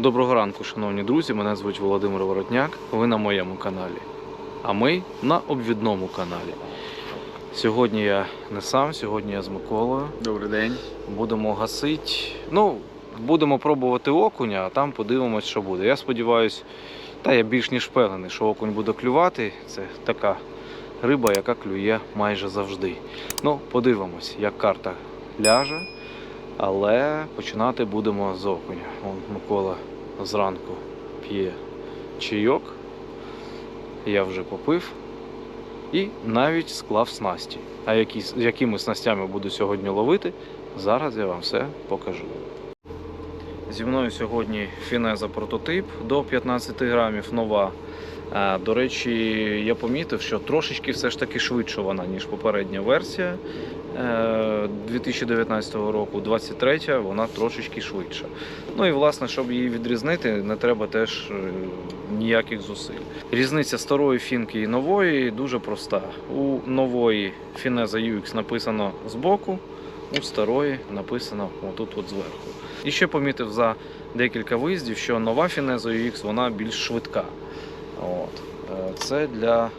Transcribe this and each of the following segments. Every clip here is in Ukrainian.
Доброго ранку, шановні друзі. Мене звуть Володимир Воротняк. Ви на моєму каналі. А ми на обвідному каналі. Сьогодні я не сам, сьогодні я з Миколою. Добрий день. Будемо гасити. Ну, будемо пробувати окуня, а там подивимось, що буде. Я сподіваюся, та я більш ніж впевнений, що окунь буде клювати. Це така риба, яка клює майже завжди. Ну, подивимось, як карта ляже. Але починати будемо з окуня. Вон Микола зранку п'є чайок. Я вже попив і навіть склав снасті. А які, якими снастями буду сьогодні ловити, зараз я вам все покажу. Зі мною сьогодні фінеза прототип до 15 грамів нова. Е, До речі, я помітив, що трошечки все ж таки швидше вона, ніж попередня версія е, 2019 року. 23 вона трошечки швидша. Ну і власне, щоб її відрізнити, не треба теж е, ніяких зусиль. Різниця старої фінки і нової дуже проста. У нової Фінеза UX написано збоку, у старої написано отут от зверху. І ще помітив за декілька виїздів, що нова Фінеза UX вона більш швидка. От. Е, Це для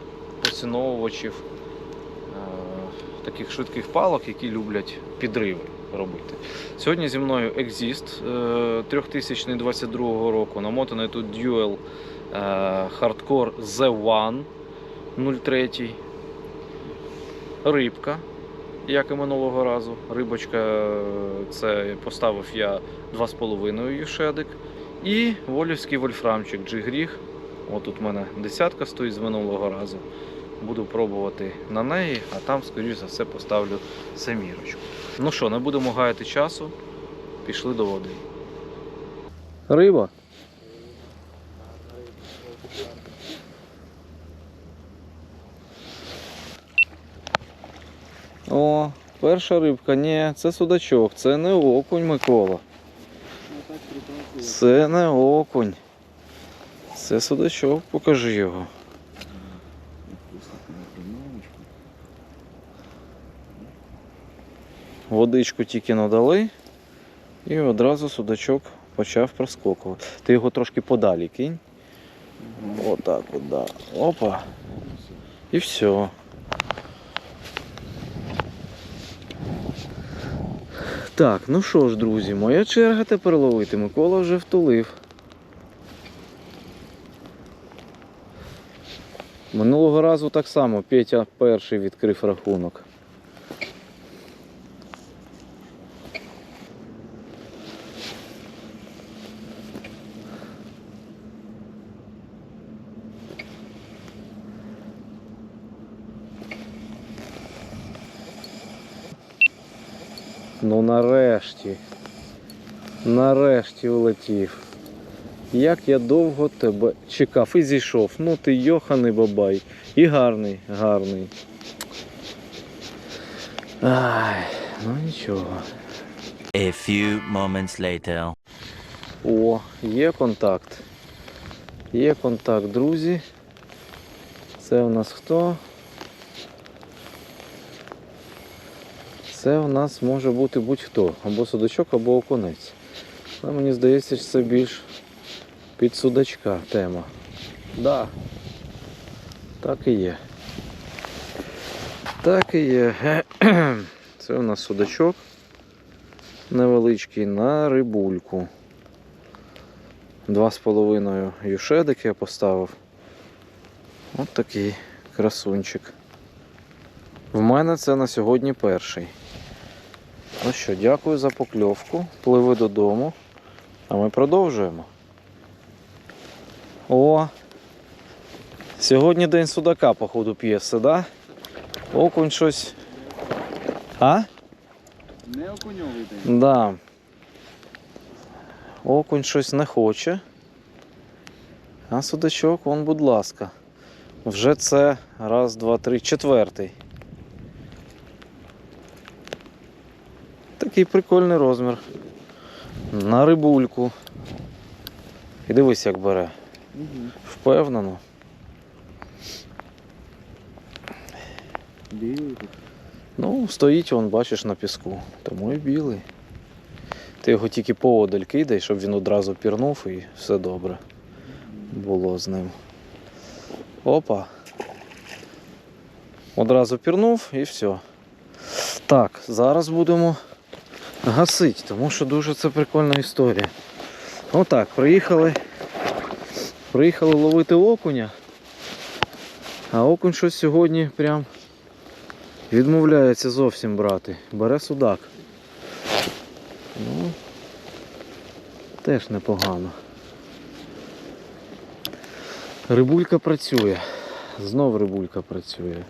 поціновувачів е, таких швидких палок, які люблять підриви робити. Сьогодні зі мною Exist е, 3022 року. Намотаний тут Dual е, Hardcore Z1 03. Рибка, як і минулого разу. Рибочка е, це поставив я 2,5 юшедик. І волівський вольфрамчик Джигріг. Отут у мене десятка стоїть з минулого разу. Буду пробувати на неї, а там, скоріш за все, поставлю семірочку. Ну що, не будемо гаяти часу. Пішли до води. Риба. О, перша рибка. Ні, це судачок, це не окунь Микола. Це не окунь. Це судачок, покажи його. Водичку тільки надали, і одразу судачок почав проскокувати. Ти його трошки подалі кинь. Отак от, да. Опа. І все. Так, ну що ж, друзі, моя черга тепер ловити. Микола вже втулив. Минулого разу так само Петя перший відкрив рахунок. Ну нарешті. Нарешті улетів. Як я довго тебе чекав і зійшов. Ну ти йоханий бабай. І гарний, гарний. Ай, ну нічого. A few moments later. О, є контакт. Є контакт, друзі. Це у нас хто? Це у нас може бути будь-хто. Або судачок, або окунець. Але мені здається, що це більш під судачка тема. Да. Так і є. Так і є. Це у нас судачок невеличкий на рибульку. Два з половиною юшедики я поставив. От такий красунчик. В мене це на сьогодні перший. Ну що, дякую за покльовку. Пливи додому. А ми продовжуємо. О! Сьогодні день судака, походу, п'єси, да? Окунь щось. А? Не окуньовий день. Да. Окунь щось не хоче. А судачок, вон, будь ласка. Вже це раз, два, три, четвертий. Такий прикольний розмір. На рибульку. І дивись, як бере. Впевнено. Білий. Ну, стоїть, вон, бачиш, на піску. Тому і білий. Ти його тільки поодаль кидай, щоб він одразу пірнув і все добре було з ним. Опа. Одразу пірнув і все. Так, зараз будемо гасити, тому що дуже це прикольна історія. Отак, приїхали. Приїхали ловити окуня. А окунь щось сьогодні прям відмовляється зовсім брати. Бере судак. Ну, теж непогано. Рибулька працює. Знов рибулька працює.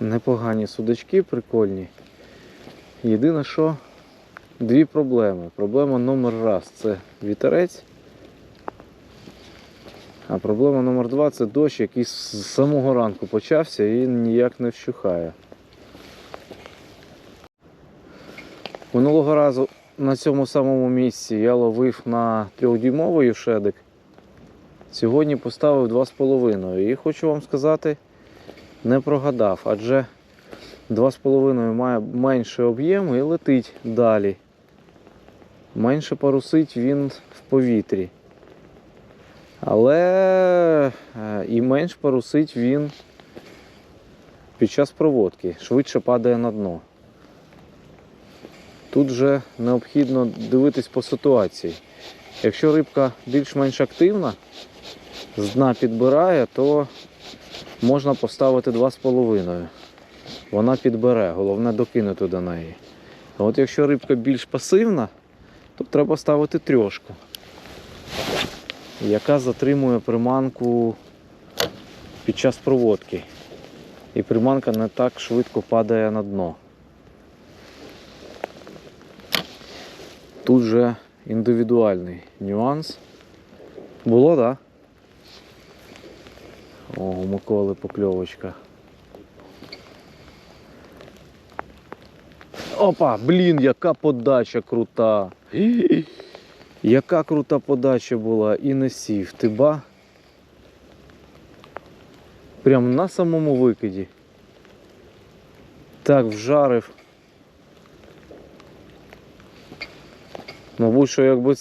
Непогані судачки, прикольні. Єдине, що дві проблеми. Проблема номер раз це вітерець. А проблема номер два це дощ, який з самого ранку почався і ніяк не вщухає. Минулого разу на цьому самому місці я ловив на трьохдюймовий шедик. Сьогодні поставив 2,5. І хочу вам сказати, не прогадав, адже 2,5 має менший об'єм і летить далі. Менше парусить він в повітрі. Але е, і менш парусить він під час проводки, швидше падає на дно. Тут вже необхідно дивитись по ситуації. Якщо рибка більш-менш активна, з дна підбирає, то можна поставити 2,5. Вона підбере, головне докинути до неї. А от якщо рибка більш пасивна, то треба ставити трьошку, яка затримує приманку під час проводки. І приманка не так швидко падає на дно. Тут же індивідуальний нюанс. Було, так? Да? О, Миколи покльовочка. Опа, блін, яка подача крута. Яка крута подача була і не сів. Ти ба? Прям на самому викиді. Так вжарив. Мабуть, що якби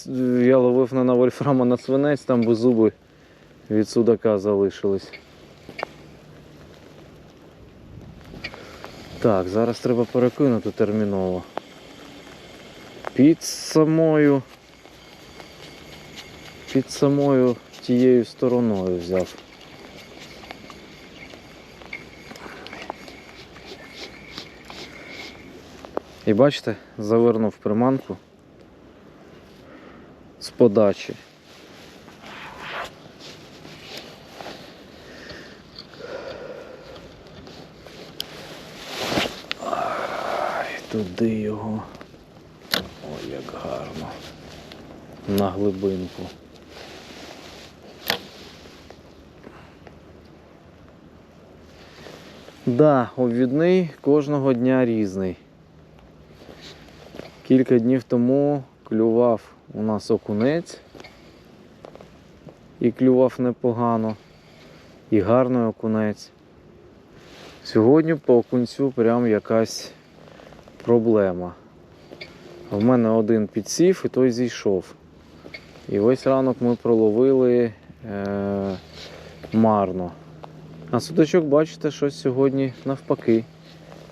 я ловив на Вольфрама на свинець, там би зуби від судака залишились. Так, зараз треба перекинути терміново. Під самою. Під самою тією стороною взяв. І бачите, завернув приманку з подачі. Ай, туди його. Ой, як гарно. На глибинку. Да, обвідний кожного дня різний. Кілька днів тому клював у нас окунець. І клював непогано. І гарний окунець. Сьогодні по окунцю прям якась проблема. В мене один підсів і той зійшов. І весь ранок ми проловили е- марно. А судачок, бачите, що сьогодні навпаки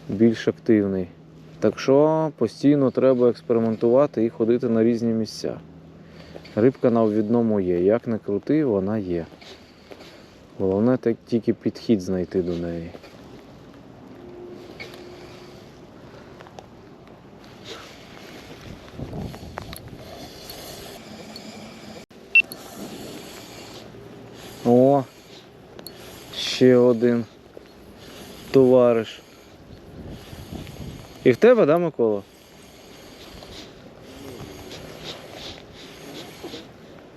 більш активний. Так що постійно треба експериментувати і ходити на різні місця. Рибка на обвідному є. Як не крути, вона є. Головне тільки підхід знайти до неї. О, ще один товариш. І в тебе, да, Микола?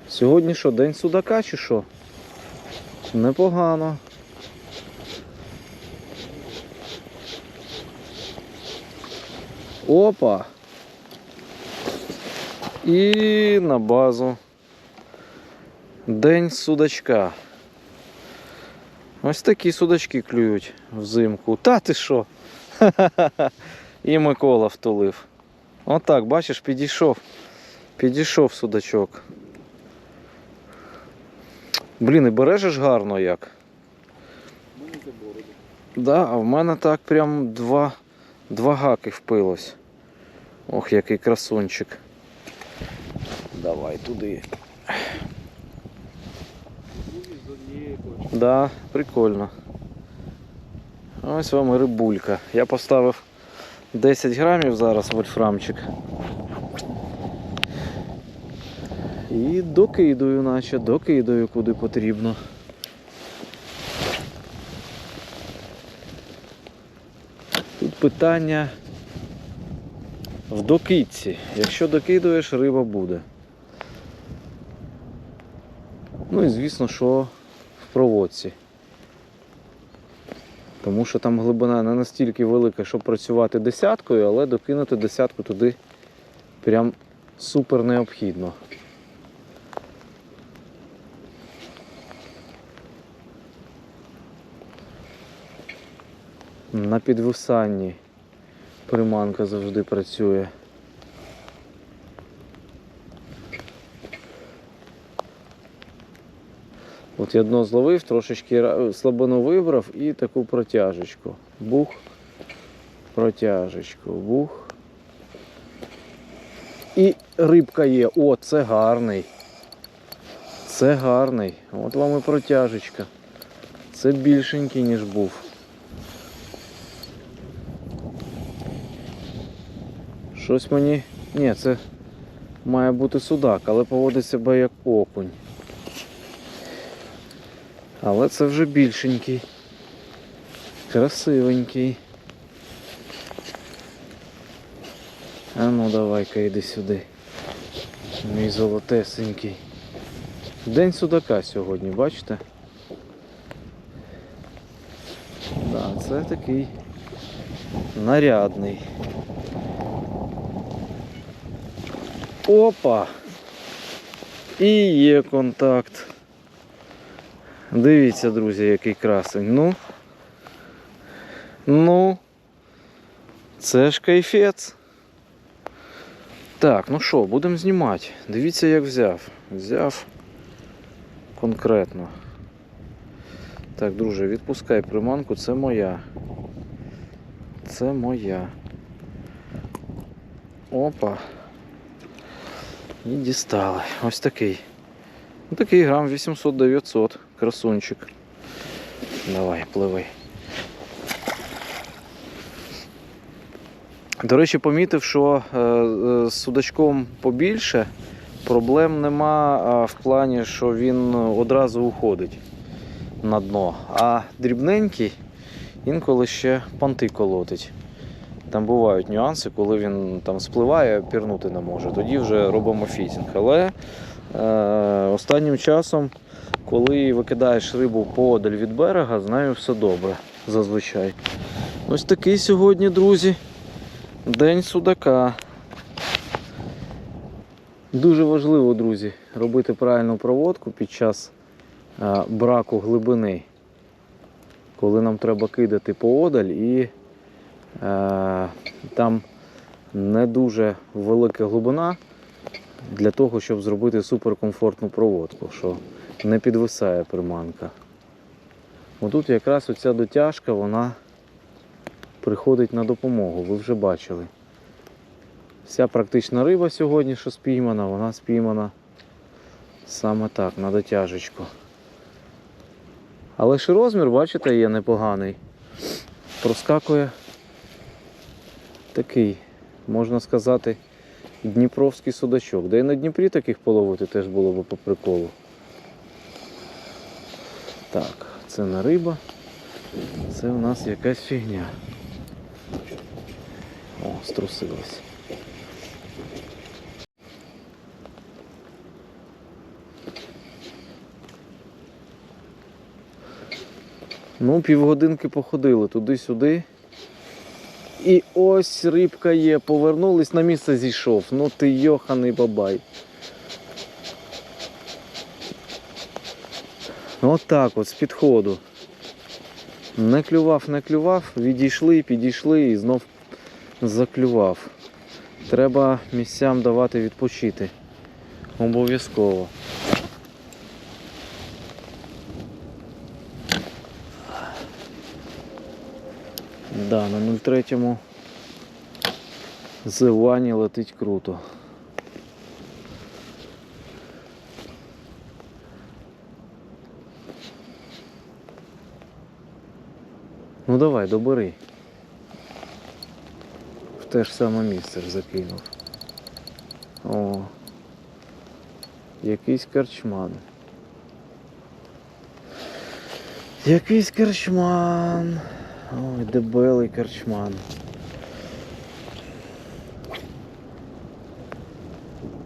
Сьогодні що, день судака чи що? Непогано. Опа. І на базу. День судачка. Ось такі судачки клюють взимку. Та ти що? І Микола втулив. Отак, бачиш, підійшов. Підійшов судачок. Блін, і бережеш гарно як. Да, а в мене так прям два, два гаки впилось. Ох, який красунчик. Давай туди. Друзі з однієї точки. Да, прикольно. Ось вам і рибулька. Я поставив 10 грамів зараз вольфрамчик. І докидую, наче, докидаю куди потрібно. Тут питання в докидці. Якщо докидуєш, риба буде. Ну і звісно, що проводці. Тому що там глибина не настільки велика, щоб працювати десяткою, але докинути десятку туди прям супер необхідно. На підвисанні приманка завжди працює. От я дно зловив, трошечки ра- слабину вибрав і таку протяжечку. Бух, протяжечку, бух. І рибка є. О, це гарний. Це гарний. От вам і протяжечка. Це більшенький, ніж був. Щось мені. Ні, це має бути судак, але поводить себе як окунь. Але це вже більшенький. Красивенький. А ну давай-ка йди сюди. Мій золотесенький. День судака сьогодні, бачите? Да, це такий нарядний. Опа! І є контакт. Дивіться, друзі, який красень. Ну. Ну. Це ж кайфець. Так, ну що, будемо знімати. Дивіться, як взяв. Взяв конкретно. Так, друже, відпускай приманку, це моя. Це моя. Опа. І дістали. Ось такий. Такий грам 800-900. Красунчик. Давай, пливи. До речі, помітив, що е, е, з судачком побільше проблем нема в плані, що він одразу уходить на дно. А дрібненький інколи ще понти колотить. Там бувають нюанси, коли він там спливає, пірнути не може. Тоді вже робимо фізінг. Але е, останнім часом, коли викидаєш рибу подаль від берега, з нею все добре зазвичай. Ось такий сьогодні, друзі, день судака. Дуже важливо, друзі, робити правильну проводку під час е, браку глибини, коли нам треба кидати поодаль і е, там не дуже велика глибина для того, щоб зробити суперкомфортну проводку, що не підвисає приманка. Отут якраз оця дотяжка, вона приходить на допомогу, ви вже бачили. Вся практична риба сьогодні, що спіймана, вона спіймана саме так, на дотяжечку. Але ж розмір, бачите, є непоганий. Проскакує такий, можна сказати, дніпровський судачок. Да і на Дніпрі таких половити теж було б по приколу. Так, це не риба, це у нас якась фігня. О, струсилась. Ну, півгодинки походили туди-сюди. І ось рибка є. Повернулись на місце зійшов. Ну ти йоханий бабай. От так от, з підходу. Не клював, не клював, відійшли, підійшли і знов заклював. Треба місцям давати відпочити. Обов'язково. Да, на 03-му зивані летить круто. Ну давай, добери. В те ж саме місце ж закинув. О. Якийсь карчман. Якийсь карчман. Ой, дебелий карчман.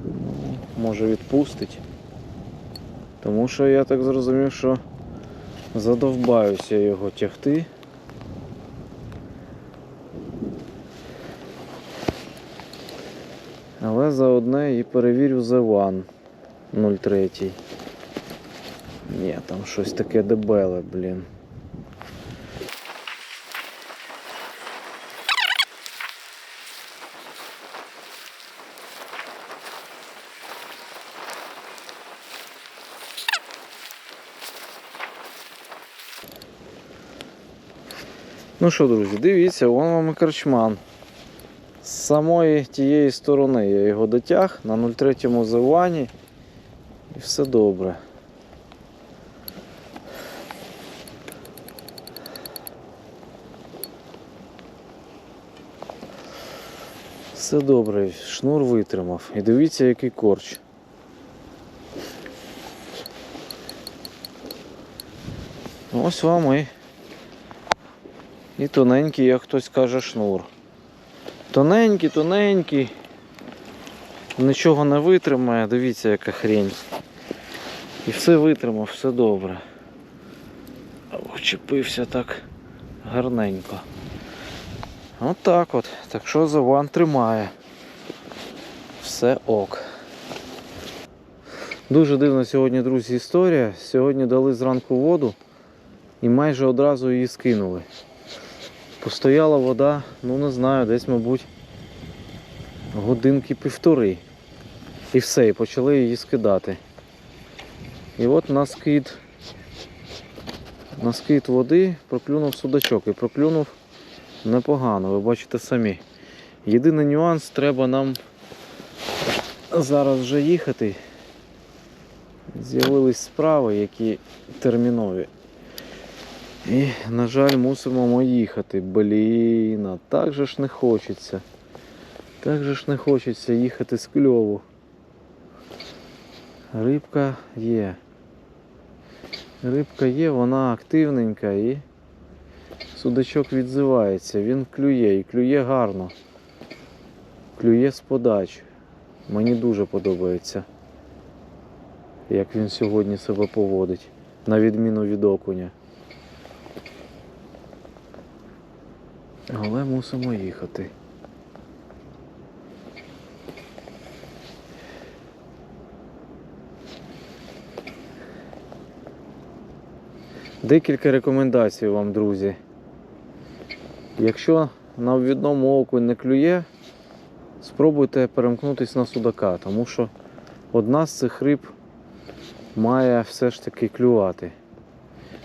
Ну, може відпустить. Тому що я так зрозумів, що задовбаюся його тягти. Але заодне і перевірю Зеван 03. Ні, там щось таке дебеле, блін. Ну що, друзі, дивіться, вон вам і карчман. Самої тієї сторони я його дотяг на 03-му завані і все добре. Все добре, шнур витримав. І дивіться, який корч. Ось вам і, і тоненький, як хтось каже, шнур. Тоненький, тоненький. Нічого не витримає, дивіться, яка хрень. І все витримав, все добре. Вчепився так гарненько. От так от. Так що заван тримає. Все ок. Дуже дивна сьогодні, друзі, історія. Сьогодні дали зранку воду і майже одразу її скинули. Постояла вода, ну не знаю, десь, мабуть, годинки півтори. І все, і почали її скидати. І от на скид, на скид води проклюнув судачок і проклюнув непогано, ви бачите самі. Єдиний нюанс, треба нам зараз вже їхати. З'явились справи, які термінові. І, на жаль, мусимо ми їхати. Блін, а так же ж не хочеться. Так же ж не хочеться їхати з кльову. Рибка є. Рибка є, вона активненька і судачок відзивається. Він клює і клює гарно. Клює з подач. Мені дуже подобається, як він сьогодні себе поводить, на відміну від окуня. Але мусимо їхати. Декілька рекомендацій вам, друзі. Якщо на обвідному оку не клює, спробуйте перемкнутися на судака, тому що одна з цих риб має все ж таки клювати.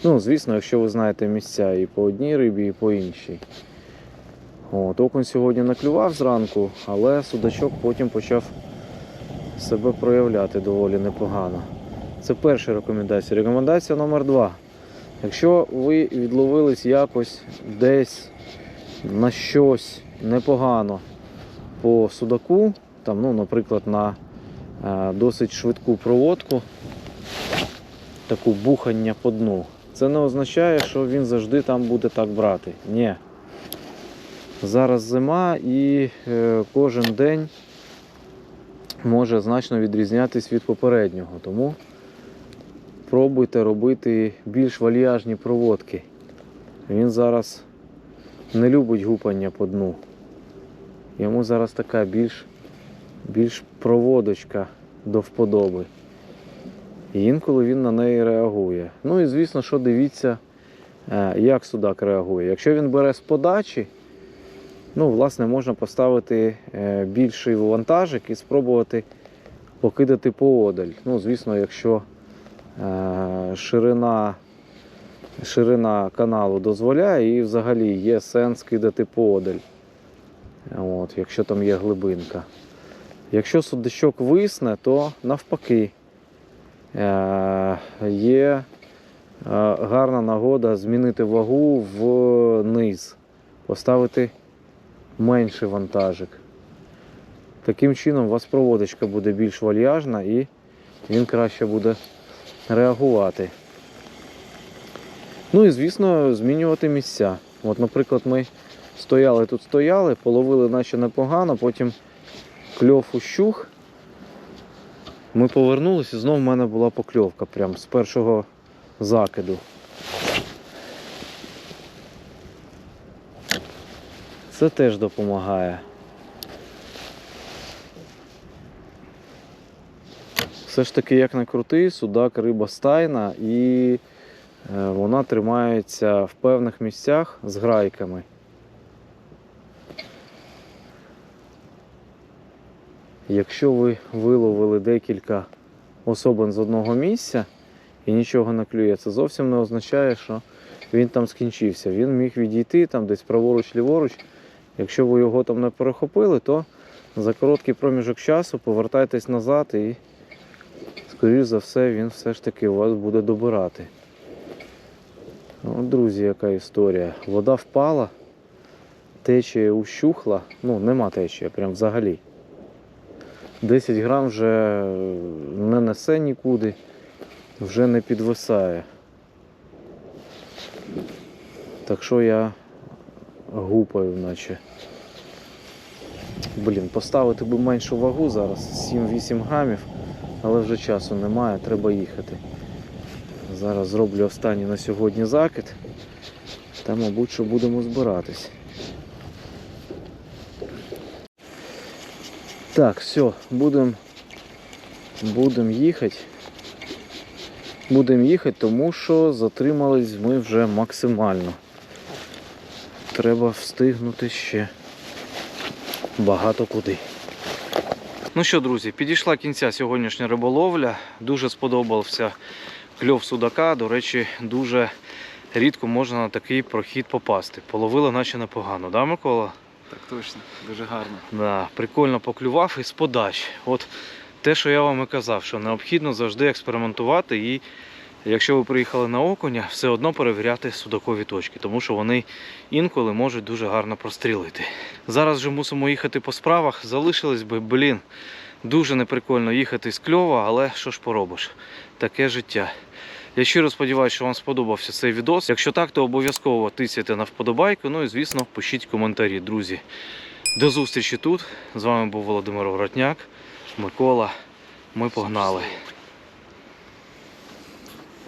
Ну, звісно, якщо ви знаєте місця і по одній рибі, і по іншій. От, окунь сьогодні наклював зранку, але судачок потім почав себе проявляти доволі непогано. Це перша рекомендація. Рекомендація номер два. Якщо ви відловились якось десь на щось непогано по судаку, там, ну, наприклад, на е, досить швидку проводку, таку бухання по дну, це не означає, що він завжди там буде так брати. Ні. Зараз зима і е, кожен день може значно відрізнятись від попереднього. Тому пробуйте робити більш вальяжні проводки. Він зараз не любить гупання по дну. Йому зараз така більш, більш проводочка до вподоби. І інколи він на неї реагує. Ну і звісно, що дивіться Е, Як судак реагує? Якщо він бере з подачі, ну, власне, можна поставити е, більший вантажик і спробувати покидати поодаль. Ну, звісно, якщо е, ширина, ширина каналу дозволяє і взагалі є сенс кидати поодаль. От, якщо там є глибинка. Якщо судачок висне, то навпаки е, є гарна нагода змінити вагу вниз, поставити менший вантажик. Таким чином у вас проводочка буде більш вальяжна і він краще буде реагувати. Ну і звісно, змінювати місця. От, наприклад, ми стояли тут, стояли, половили наче непогано, потім кльов ущух. Ми повернулися, і знов в мене була покльовка прям з першого закиду. Це теж допомагає. Все ж таки, як не крути, судак риба стайна і е, вона тримається в певних місцях з грайками. Якщо ви виловили декілька особин з одного місця і нічого не клює, це зовсім не означає, що він там скінчився. Він міг відійти там десь праворуч, ліворуч. Якщо ви його там не перехопили, то за короткий проміжок часу повертайтесь назад і, скоріш за все, він все ж таки у вас буде добирати. От, друзі, яка історія. Вода впала, течія ущухла, ну нема течії, прям взагалі. 10 грам вже не несе нікуди, вже не підвисає. Так що я гупаю, наче. Блін, поставити би меншу вагу зараз, 7-8 грамів, але вже часу немає, треба їхати. Зараз зроблю останній на сьогодні закид. Та, мабуть, що будемо збиратись. Так, все, будемо будем їхати. Будемо їхати, тому що затримались ми вже максимально. Треба встигнути ще багато куди. Ну що, друзі, підійшла кінця сьогоднішня риболовля. Дуже сподобався кльов судака. До речі, дуже рідко можна на такий прохід попасти. Половили наче непогано, да, Микола? Так точно, дуже гарно. Да, прикольно поклював із подач. От те, що я вам і казав, що необхідно завжди експериментувати і якщо ви приїхали на окуня, все одно перевіряти судакові точки, тому що вони інколи можуть дуже гарно прострілити. Зараз вже мусимо їхати по справах. Залишилось би, блін, дуже неприкольно їхати з кльова, але що ж поробиш? Таке життя. Я щиро сподіваюся, що вам сподобався цей відос. Якщо так, то обов'язково тисяйте на вподобайку. Ну і звісно, пишіть коментарі, друзі. До зустрічі тут. З вами був Володимир Воротняк, Микола. Ми погнали.